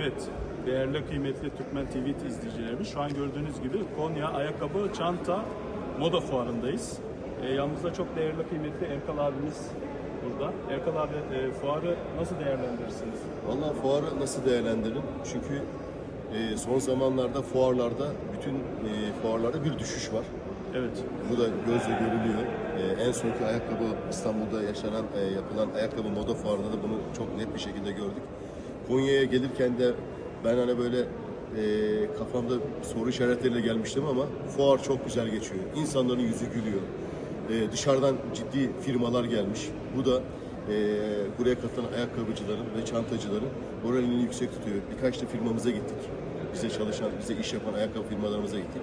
Evet, değerli kıymetli Türkmen TV izleyicilerimiz şu an gördüğünüz gibi Konya Ayakkabı Çanta Moda Fuarı'ndayız. E, yanımızda çok değerli kıymetli Erkal abimiz burada. Erkal abi e, fuarı nasıl değerlendirirsiniz? Vallahi fuarı nasıl değerlendiririm? Çünkü e, son zamanlarda fuarlarda, bütün e, fuarlarda bir düşüş var. Evet, Bu da gözle görülüyor. E, en sonki ayakkabı İstanbul'da yaşanan, e, yapılan ayakkabı moda fuarında da bunu çok net bir şekilde gördük. Konya'ya gelirken de ben hani böyle e, kafamda soru işaretleriyle gelmiştim ama fuar çok güzel geçiyor. İnsanların yüzü gülüyor. E, dışarıdan ciddi firmalar gelmiş. Bu da e, buraya katılan ayakkabıcıların ve çantacıların moralini yüksek tutuyor. Birkaç da firmamıza gittik. Bize çalışan, bize iş yapan ayakkabı firmalarımıza gittik.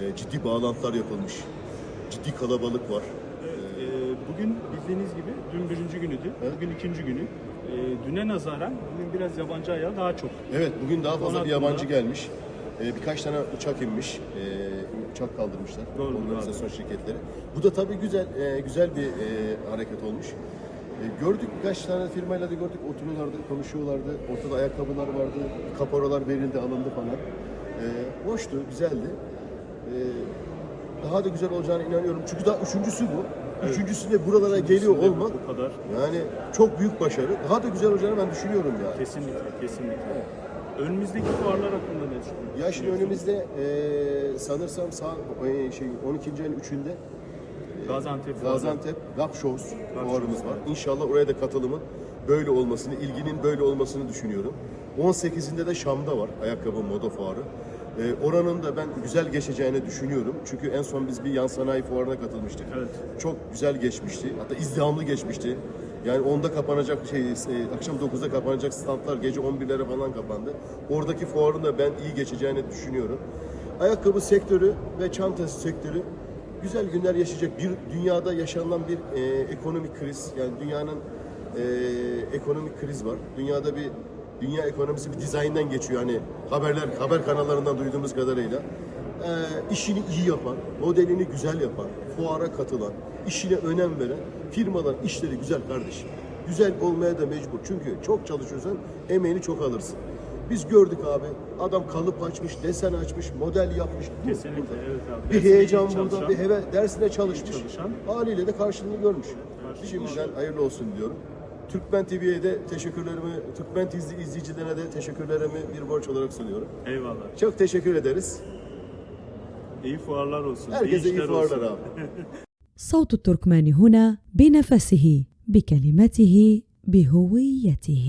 E, ciddi bağlantılar yapılmış. Ciddi kalabalık var. e, bugün bildiğiniz gibi dün birinci günüydü, bugün ikinci günü. E, düne nazaran bugün biraz yabancı ayağı daha çok. Evet bugün daha fazla bir yabancı gelmiş. Ee, birkaç tane uçak inmiş. Ee, uçak kaldırmışlar. Doğru, Organizasyon şirketleri. Bu da tabii güzel e, güzel bir e, hareket olmuş. E, gördük birkaç tane firmayla da gördük oturuyorlardı, konuşuyorlardı. Ortada ayakkabılar vardı, kaporalar verildi, alındı falan. E, hoştu, güzeldi. E, daha da güzel olacağına inanıyorum. Çünkü daha üçüncüsü bu. Üçüncüsünde buralara geliyor Üçüncüsünde olmak Bu kadar. yani çok büyük başarı. Daha da güzel olacağını ben düşünüyorum yani. Kesinlikle, kesinlikle. Önümüzdeki fuarlar hakkında ne düşünüyorsunuz? Ya şimdi önümüzde e, sanırsam sağ, e, şey 12. ayın 3'ünde Gaziantep. Gaziantep Gap Shows fuarımız var. İnşallah oraya da katılımın böyle olmasını, ilginin böyle olmasını düşünüyorum. 18'inde de Şam'da var ayakkabı moda fuarı. E, oranın da ben güzel geçeceğini düşünüyorum. Çünkü en son biz bir yan sanayi fuarına katılmıştık. Evet. Çok güzel geçmişti. Hatta izdihamlı geçmişti. Yani 10'da kapanacak şey, e, akşam 9'da kapanacak standlar gece 11'lere falan kapandı. Oradaki fuarın da ben iyi geçeceğini düşünüyorum. Ayakkabı sektörü ve çanta sektörü güzel günler yaşayacak. Bir dünyada yaşanılan bir e, ekonomik kriz. Yani dünyanın e, ekonomik kriz var. Dünyada bir dünya ekonomisi bir dizayndan geçiyor. Hani haberler haber kanallarından duyduğumuz kadarıyla. E, işini iyi yapan, modelini güzel yapan, fuara katılan, işine önem veren firmalar işleri güzel kardeşim. Güzel olmaya da mecbur. Çünkü çok çalışıyorsan emeğini çok alırsın. Biz gördük abi. Adam kalıp açmış, desen açmış, model yapmış. Kesinlikle burada. evet abi. Bir Dersine heyecan iyi burada, çalışan, bir heve, dersine çalışmış. çalışan. Haliyle de karşılığını görmüş. Karşılığını Şimdiden hayırlı olsun diyorum. Türkmen TV'ye de teşekkürlerimi, Türkmen TV izleyicilerine de teşekkürlerimi bir borç olarak sunuyorum. Eyvallah. Çok teşekkür ederiz. İyi fuarlar olsun. Herkese iyi işler fuarlar olsun. abi. صوت التركمان هنا بنفسه بكلمته بهويته